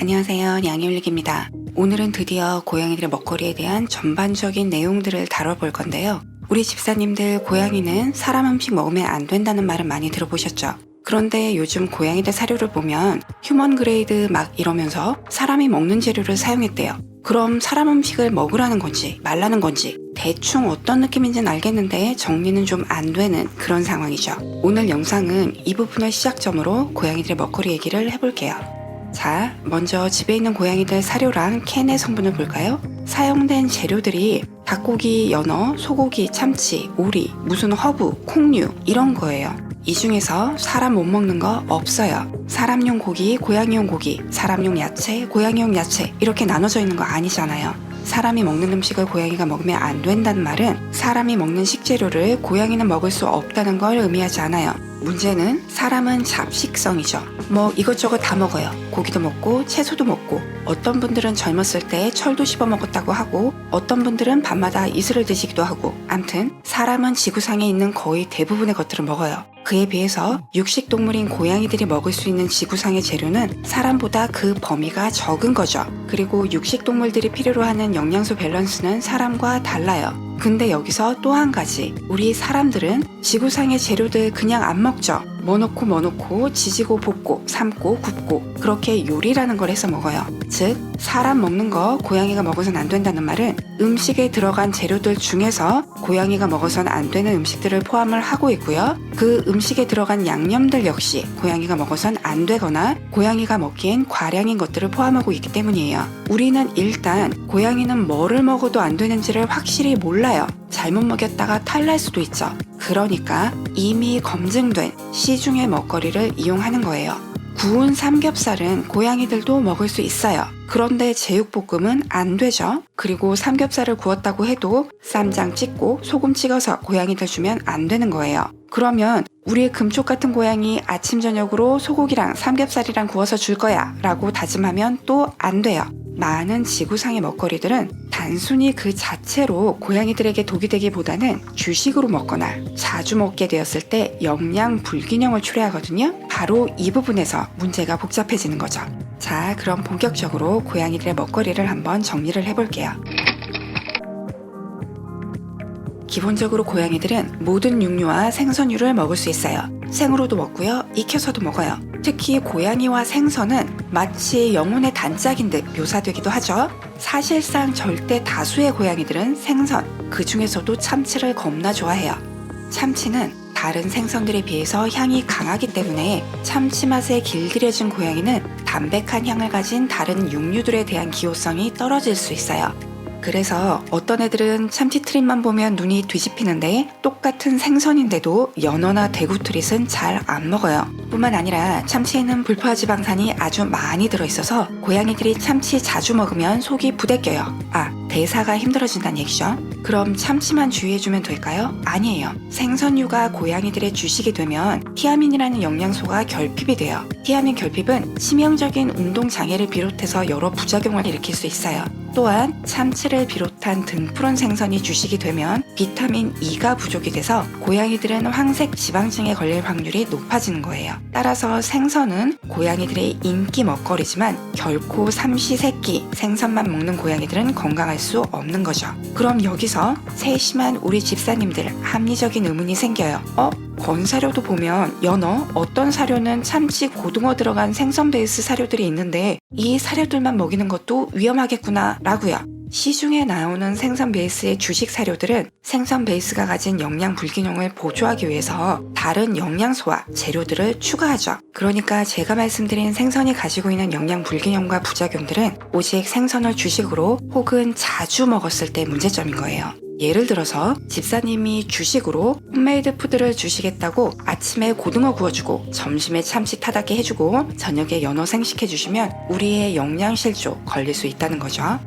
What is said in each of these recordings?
안녕하세요. 양이올릭입니다. 오늘은 드디어 고양이들의 먹거리에 대한 전반적인 내용들을 다뤄볼 건데요. 우리 집사님들 고양이는 사람 음식 먹으면 안 된다는 말은 많이 들어보셨죠? 그런데 요즘 고양이들 사료를 보면 휴먼 그레이드 막 이러면서 사람이 먹는 재료를 사용했대요. 그럼 사람 음식을 먹으라는 건지 말라는 건지 대충 어떤 느낌인지는 알겠는데 정리는 좀 안 되는 그런 상황이죠. 오늘 영상은 이 부분을 시작점으로 고양이들의 먹거리 얘기를 해볼게요. 자, 먼저 집에 있는 고양이들 사료랑 캔의 성분을 볼까요? 사용된 재료들이 닭고기, 연어, 소고기, 참치, 오리, 무슨 허브, 콩류 이런 거예요. 이 중에서 사람 못 먹는 거 없어요. 사람용 고기, 고양이용 고기, 사람용 야채, 고양이용 야채 이렇게 나눠져 있는 거 아니잖아요. 사람이 먹는 음식을 고양이가 먹으면 안 된다는 말은 사람이 먹는 식재료를 고양이는 먹을 수 없다는 걸 의미하지 않아요. 문제는 사람은 잡식성이죠. 뭐 이것저것 다 먹어요. 고기도 먹고 채소도 먹고 어떤 분들은 젊었을 때 철도 씹어 먹었다고 하고 어떤 분들은 밤마다 이슬을 드시기도 하고 암튼 사람은 지구상에 있는 거의 대부분의 것들을 먹어요. 그에 비해서 육식 동물인 고양이들이 먹을 수 있는 지구상의 재료는 사람보다 그 범위가 적은 거죠. 그리고 육식 동물들이 필요로 하는 영양소 밸런스는 사람과 달라요. 근데 여기서 또 한 가지. 우리 사람들은 지구상의 재료들 그냥 안 먹죠. 뭐 넣고 뭐 넣고 지지고 볶고 삶고 굽고 그렇게 요리라는 걸 해서 먹어요. 즉 사람 먹는 거 고양이가 먹어선 안 된다는 말은 음식에 들어간 재료들 중에서 고양이가 먹어선 안 되는 음식들을 포함을 하고 있고요. 그 음식에 들어간 양념들 역시 고양이가 먹어선 안 되거나 고양이가 먹기엔 과량인 것들을 포함하고 있기 때문이에요. 우리는 일단 고양이는 뭐를 먹어도 안 되는지를 확실히 몰라요. 잘못 먹였다가 탈날 수도 있죠. 그러니까 이미 검증된 시중의 먹거리를 이용하는 거예요. 구운 삼겹살은 고양이들도 먹을 수 있어요. 그런데 제육볶음은 안 되죠. 그리고 삼겹살을 구웠다고 해도 쌈장 찍고 소금 찍어서 고양이들 주면 안 되는 거예요. 그러면 우리의 금쪽 같은 고양이 아침 저녁으로 소고기랑 삼겹살이랑 구워서 줄 거야 라고 다짐하면 또 안 돼요. 많은 지구상의 먹거리들은 단순히 그 자체로 고양이들에게 독이 되기보다는 주식으로 먹거나 자주 먹게 되었을 때 영양 불균형을 초래하거든요. 바로 이 부분에서 문제가 복잡해지는 거죠. 자, 그럼 본격적으로 고양이들의 먹거리를 한번 정리를 해볼게요. 기본적으로 고양이들은 모든 육류와 생선류를 먹을 수 있어요. 생으로도 먹고요, 익혀서도 먹어요. 특히 고양이와 생선은 마치 영혼의 단짝인 듯 묘사되기도 하죠. 사실상 절대 다수의 고양이들은 생선, 그 중에서도 참치를 겁나 좋아해요. 참치는 다른 생선들에 비해서 향이 강하기 때문에 참치 맛에 길들여진 고양이는 담백한 향을 가진 다른 육류들에 대한 기호성이 떨어질 수 있어요. 그래서 어떤 애들은 참치 트릿만 보면 눈이 뒤집히는데 똑같은 생선인데도 연어나 대구 트릿은 잘 안 먹어요. 뿐만 아니라 참치에는 불포화 지방산이 아주 많이 들어있어서 고양이들이 참치 자주 먹으면 속이 부대껴요. 아, 대사가 힘들어진다는 얘기죠. 그럼 참치만 주의해주면 될까요? 아니에요. 생선류가 고양이들의 주식이 되면 티아민이라는 영양소가 결핍이 돼요. 티아민 결핍은 치명적인 운동 장애를 비롯해서 여러 부작용을 일으킬 수 있어요. 또한 참치를 비롯한 등푸른 생선이 주식이 되면 비타민 E가 부족이 돼서 고양이들은 황색 지방증에 걸릴 확률이 높아지는 거예요. 따라서 생선은 고양이들의 인기 먹거리지만 결코 삼시세끼 생선만 먹는 고양이들은 건강할 수 없는 거죠. 그럼 여기서 세심한 우리 집사님들 합리적인 의문이 생겨요. 어? 건사료도 보면 연어, 어떤 사료는 참치, 고등어 들어간 생선 베이스 사료들이 있는데 이 사료들만 먹이는 것도 위험하겠구나 라고요. 시중에 나오는 생선 베이스의 주식 사료들은 생선 베이스가 가진 영양 불균형을 보조하기 위해서 다른 영양소와 재료들을 추가하죠. 그러니까 제가 말씀드린 생선이 가지고 있는 영양 불균형과 부작용들은 오직 생선을 주식으로 혹은 자주 먹었을 때 문제점인 거예요. 예를 들어서 집사님이 주식으로 홈메이드 푸드를 주시겠다고 아침에 고등어 구워주고 점심에 참치 타닥게 해주고 저녁에 연어 생식해주시면 우리의 영양실조 걸릴 수 있다는 거죠.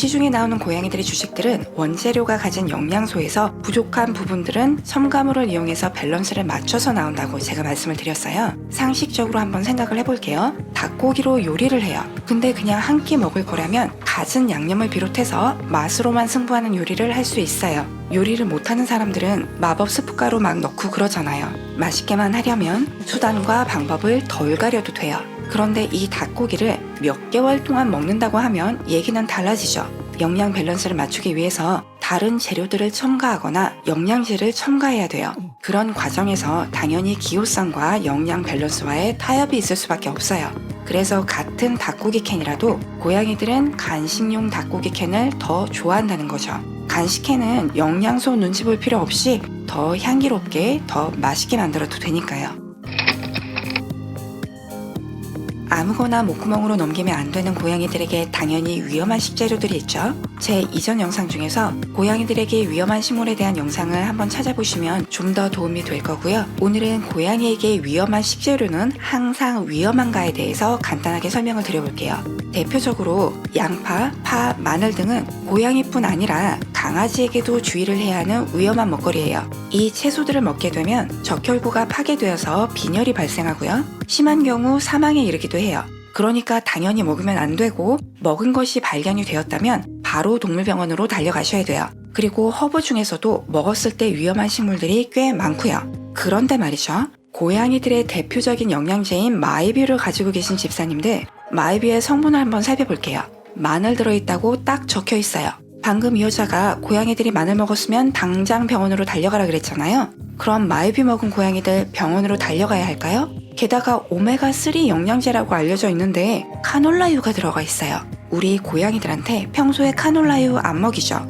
시중에 나오는 고양이들의 주식들은 원재료가 가진 영양소에서 부족한 부분들은 첨가물을 이용해서 밸런스를 맞춰서 나온다고 제가 말씀을 드렸어요. 상식적으로 한번 생각을 해볼게요. 닭고기로 요리를 해요. 근데 그냥 한 끼 먹을 거라면 갖은 양념을 비롯해서 맛으로만 승부하는 요리를 할 수 있어요. 요리를 못하는 사람들은 마법 스프가루 막 넣고 그러잖아요. 맛있게만 하려면 수단과 방법을 덜 가려도 돼요. 그런데 이 닭고기를 몇 개월 동안 먹는다고 하면 얘기는 달라지죠. 영양 밸런스를 맞추기 위해서 다른 재료들을 첨가하거나 영양제를 첨가해야 돼요. 그런 과정에서 당연히 기호성과 영양 밸런스와의 타협이 있을 수밖에 없어요. 그래서 같은 닭고기 캔이라도 고양이들은 간식용 닭고기 캔을 더 좋아한다는 거죠. 간식 캔은 영양소 눈치 볼 필요 없이 더 향기롭게 더 맛있게 만들어도 되니까요. 아무거나 목구멍으로 넘기면 안 되는 고양이들에게 당연히 위험한 식재료들이 있죠. 제 이전 영상 중에서 고양이들에게 위험한 식물에 대한 영상을 한번 찾아보시면 좀 더 도움이 될 거고요. 오늘은 고양이에게 위험한 식재료는 항상 위험한가에 대해서 간단하게 설명을 드려볼게요. 대표적으로 양파, 파, 마늘 등은 고양이뿐 아니라 강아지에게도 주의를 해야 하는 위험한 먹거리예요. 이 채소들을 먹게 되면 적혈구가 파괴되어서 빈혈이 발생하고요. 심한 경우 사망에 이르기도 해요. 그러니까 당연히 먹으면 안 되고 먹은 것이 발견이 되었다면 바로 동물병원으로 달려가셔야 돼요. 그리고 허브 중에서도 먹었을 때 위험한 식물들이 꽤 많고요. 그런데 말이죠. 고양이들의 대표적인 영양제인 마이뷰를 가지고 계신 집사님들 마이뷰의 성분을 한번 살펴볼게요. 마늘 들어있다고 딱 적혀 있어요. 방금 이 여자가 고양이들이 마늘 먹었으면 당장 병원으로 달려가라 그랬잖아요. 그럼 마이뷰 먹은 고양이들 병원으로 달려가야 할까요? 게다가 오메가3 영양제라고 알려져 있는데 카놀라유가 들어가 있어요. 우리 고양이들한테 평소에 카놀라유 안 먹이죠.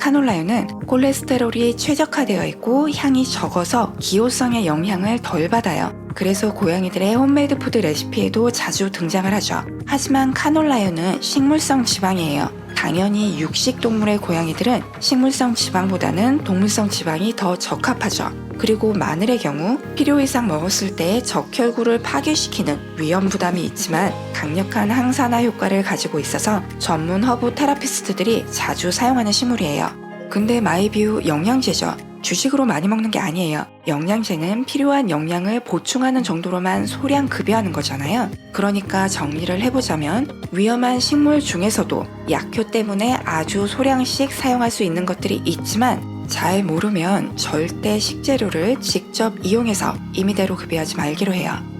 카놀라유는 콜레스테롤이 최적화되어 있고 향이 적어서 기호성의 영향을 덜 받아요. 그래서 고양이들의 홈메이드 푸드 레시피에도 자주 등장을 하죠. 하지만 카놀라유는 식물성 지방이에요. 당연히 육식 동물의 고양이들은 식물성 지방보다는 동물성 지방이 더 적합하죠. 그리고 마늘의 경우 필요 이상 먹었을 때 적혈구를 파괴시키는 위험 부담이 있지만 강력한 항산화 효과를 가지고 있어서 전문 허브 테라피스트들이 자주 사용하는 식물이에요. 근데 마이비우 영양제죠. 주식으로 많이 먹는 게 아니에요. 영양제는 필요한 영양을 보충하는 정도로만 소량 급여하는 거잖아요. 그러니까 정리를 해보자면 위험한 식물 중에서도 약효 때문에 아주 소량씩 사용할 수 있는 것들이 있지만 잘 모르면 절대 식재료를 직접 이용해서 임의대로 급여하지 말기로 해요.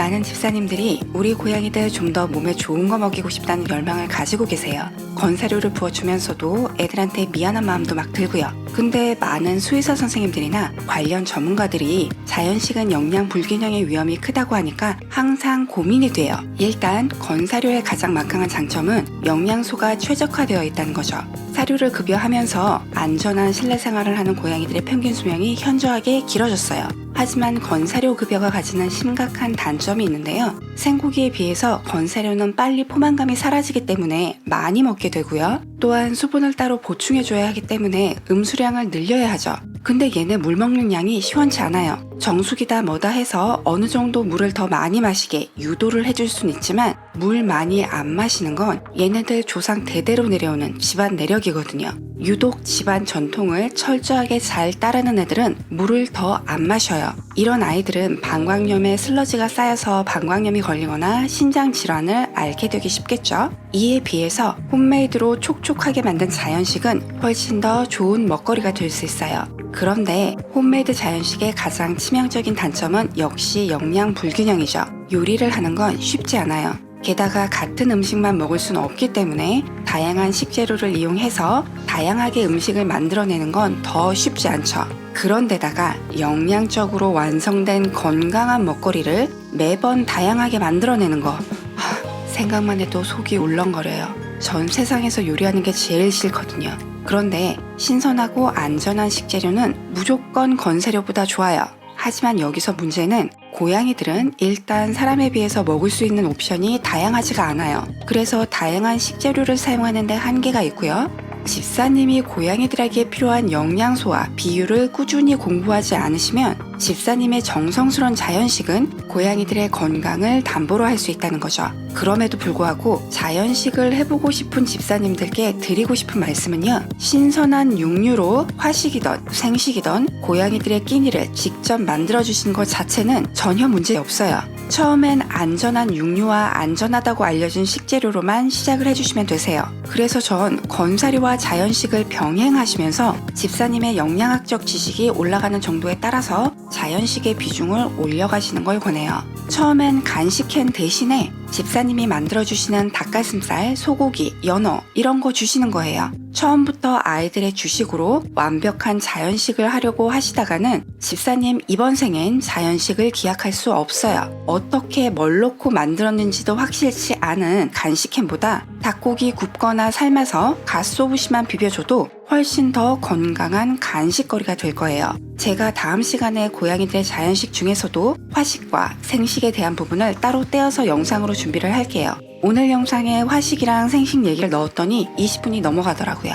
많은 집사님들이 우리 고양이들 좀 더 몸에 좋은 거 먹이고 싶다는 열망을 가지고 계세요. 건사료를 부어주면서도 애들한테 미안한 마음도 막 들고요. 근데 많은 수의사 선생님들이나 관련 전문가들이 자연식은 영양 불균형의 위험이 크다고 하니까 항상 고민이 돼요. 일단 건사료의 가장 막강한 장점은 영양소가 최적화되어 있다는 거죠. 사료를 급여하면서 안전한 실내 생활을 하는 고양이들의 평균 수명이 현저하게 길어졌어요. 하지만 건사료 급여가 가지는 심각한 단점이 있는데요. 생고기에 비해서 건사료는 빨리 포만감이 사라지기 때문에 많이 먹게 되고요. 또한 수분을 따로 보충해줘야 하기 때문에 음수량을 늘려야 하죠. 근데 얘네 물 먹는 양이 시원치 않아요. 정수기다 뭐다 해서 어느 정도 물을 더 많이 마시게 유도를 해줄 순 있지만 물 많이 안 마시는 건 얘네들 조상 대대로 내려오는 집안 내력이거든요. 유독 집안 전통을 철저하게 잘 따르는 애들은 물을 더 안 마셔요. 이런 아이들은 방광염에 슬러지가 쌓여서 방광염이 걸리거나 신장 질환을 앓게 되기 쉽겠죠. 이에 비해서 홈메이드로 촉촉하게 만든 자연식은 훨씬 더 좋은 먹거리가 될 수 있어요. 그런데 홈메이드 자연식의 가장 치명적인 단점은 역시 영양 불균형이죠. 요리를 하는 건 쉽지 않아요. 게다가 같은 음식만 먹을 수는 없기 때문에 다양한 식재료를 이용해서 다양하게 음식을 만들어내는 건 더 쉽지 않죠. 그런데다가 영양적으로 완성된 건강한 먹거리를 매번 다양하게 만들어내는 거. 하, 생각만 해도 속이 울렁거려요. 전 세상에서 요리하는 게 제일 싫거든요. 그런데 신선하고 안전한 식재료는 무조건 건사료보다 좋아요. 하지만 여기서 문제는 고양이들은 일단 사람에 비해서 먹을 수 있는 옵션이 다양하지가 않아요. 그래서 다양한 식재료를 사용하는데 한계가 있고요. 집사님이 고양이들에게 필요한 영양소와 비율을 꾸준히 공부하지 않으시면 집사님의 정성스러운 자연식은 고양이들의 건강을 담보로 할 수 있다는 거죠. 그럼에도 불구하고 자연식을 해보고 싶은 집사님들께 드리고 싶은 말씀은요. 신선한 육류로 화식이던 생식이던 고양이들의 끼니를 직접 만들어주신 것 자체는 전혀 문제 없어요. 처음엔 안전한 육류와 안전하다고 알려진 식재료로만 시작을 해주시면 되세요. 그래서 전 건사리와 자연식을 병행하시면서 집사님의 영양학적 지식이 올라가는 정도에 따라서 자연식의 비중을 올려가시는 걸 권해요. 처음엔 간식캔 대신에 집사님이 만들어주시는 닭가슴살, 소고기, 연어 이런 거 주시는 거예요. 처음부터 아이들의 주식으로 완벽한 자연식을 하려고 하시다가는 집사님 이번 생엔 자연식을 기약할 수 없어요. 어떻게 뭘 넣고 만들었는지도 확실치 않은 간식캔보다 닭고기 굽거나 삶아서 갓소부시만 비벼줘도 훨씬 더 건강한 간식거리가 될 거예요. 제가 다음 시간에 고양이들의 자연식 중에서도 화식과 생식에 대한 부분을 따로 떼어서 영상으로 준비를 할게요. 오늘 영상에 화식이랑 생식 얘기를 넣었더니 20분이 넘어가더라고요.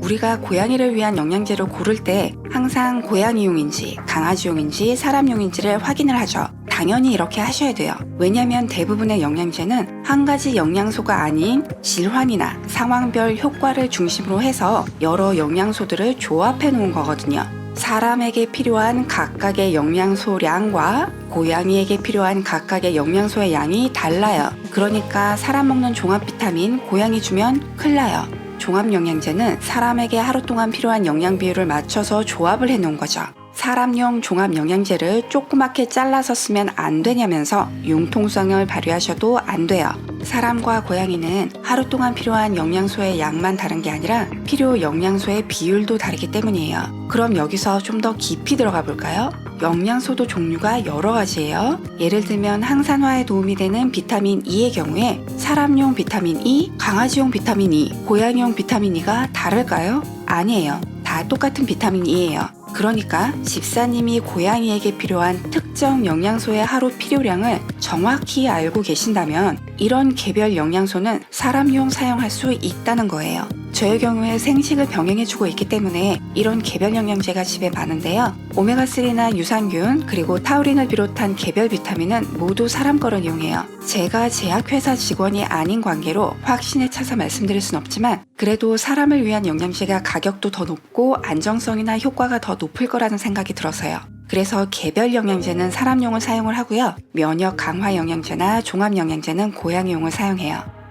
우리가 고양이를 위한 영양제를 고를 때 항상 고양이용인지 강아지용인지 사람용인지를 확인을 하죠. 당연히 이렇게 하셔야 돼요. 왜냐면 대부분의 영양제는 한 가지 영양소가 아닌 질환이나 상황별 효과를 중심으로 해서 여러 영양소들을 조합해 놓은 거거든요. 사람에게 필요한 각각의 영양소량과 고양이에게 필요한 각각의 영양소의 양이 달라요. 그러니까 사람 먹는 종합 비타민 고양이 주면 큰일 나요. 종합 영양제는 사람에게 하루 동안 필요한 영양 비율을 맞춰서 조합을 해 놓은 거죠. 사람용 종합 영양제를 조그맣게 잘라서 쓰면 안 되냐면서 융통성을 발휘하셔도 안 돼요. 사람과 고양이는 하루 동안 필요한 영양소의 양만 다른 게 아니라 필요 영양소의 비율도 다르기 때문이에요. 그럼 여기서 좀 더 깊이 들어가 볼까요? 영양소도 종류가 여러 가지예요. 예를 들면 항산화에 도움이 되는 비타민 E의 경우에 사람용 비타민 E, 강아지용 비타민 E, 고양이용 비타민 E가 다를까요? 아니에요. 다 똑같은 비타민 E예요. 그러니까 집사님이 고양이에게 필요한 특정 영양소의 하루 필요량을 정확히 알고 계신다면 이런 개별 영양소는 사람용 사용할 수 있다는 거예요. 저의 경우에 생식을 병행해주고 있기 때문에 이런 개별 영양제가 집에 많은데요. 오메가3나 유산균 그리고 타우린을 비롯한 개별 비타민은 모두 사람 거를 이용해요. 제가 제약회사 직원이 아닌 관계로 확신에 차서 말씀드릴 순 없지만 그래도 사람을 위한 영양제가 가격도 더 높고 안정성이나 효과가 더 높을 거라는 생각이 들어서요. 그래서 개별 영양제는 사람용을 사용을 하고요. 면역 강화 영양제나 종합 영양제는 고양이용을 사용해요.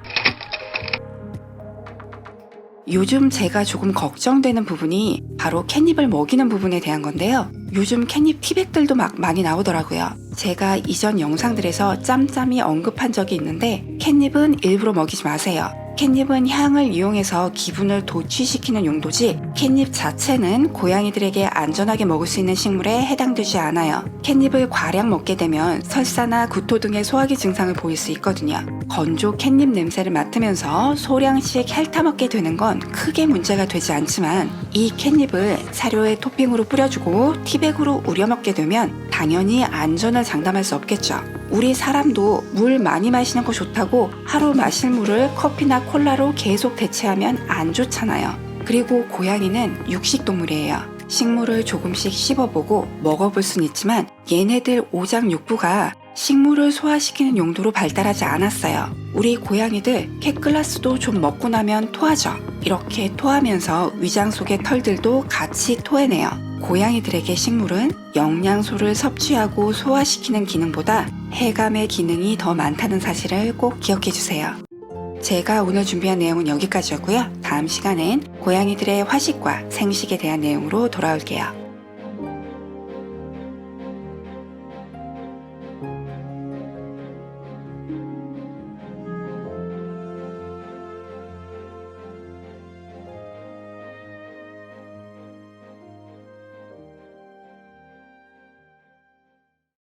요즘 제가 조금 걱정되는 부분이 바로 캣닙을 먹이는 부분에 대한 건데요. 요즘 캣닙 티백들도 막 많이 나오더라고요. 제가 이전 영상들에서 짬짬이 언급한 적이 있는데 캣닙은 일부러 먹이지 마세요. 캣닙은 향을 이용해서 기분을 도취시키는 용도지 캣닙 자체는 고양이들에게 안전하게 먹을 수 있는 식물에 해당되지 않아요. 캣닙을 과량 먹게 되면 설사나 구토 등의 소화기 증상을 보일 수 있거든요. 건조 캣닙 냄새를 맡으면서 소량씩 핥아먹게 되는 건 크게 문제가 되지 않지만 이 캣닙을 사료에 토핑으로 뿌려주고 티백으로 우려먹게 되면 당연히 안전을 장담할 수 없겠죠. 우리 사람도 물 많이 마시는 거 좋다고 하루 마실 물을 커피나 콜라로 계속 대체하면 안 좋잖아요. 그리고 고양이는 육식동물이에요. 식물을 조금씩 씹어보고 먹어볼 순 있지만 얘네들 오장육부가 식물을 소화시키는 용도로 발달하지 않았어요. 우리 고양이들 캣글라스도 좀 먹고 나면 토하죠. 이렇게 토하면서 위장 속의 털들도 같이 토해내요. 고양이들에게 식물은 영양소를 섭취하고 소화시키는 기능보다 해감의 기능이 더 많다는 사실을 꼭 기억해 주세요. 제가 오늘 준비한 내용은 여기까지였고요. 다음 시간엔 고양이들의 화식과 생식에 대한 내용으로 돌아올게요.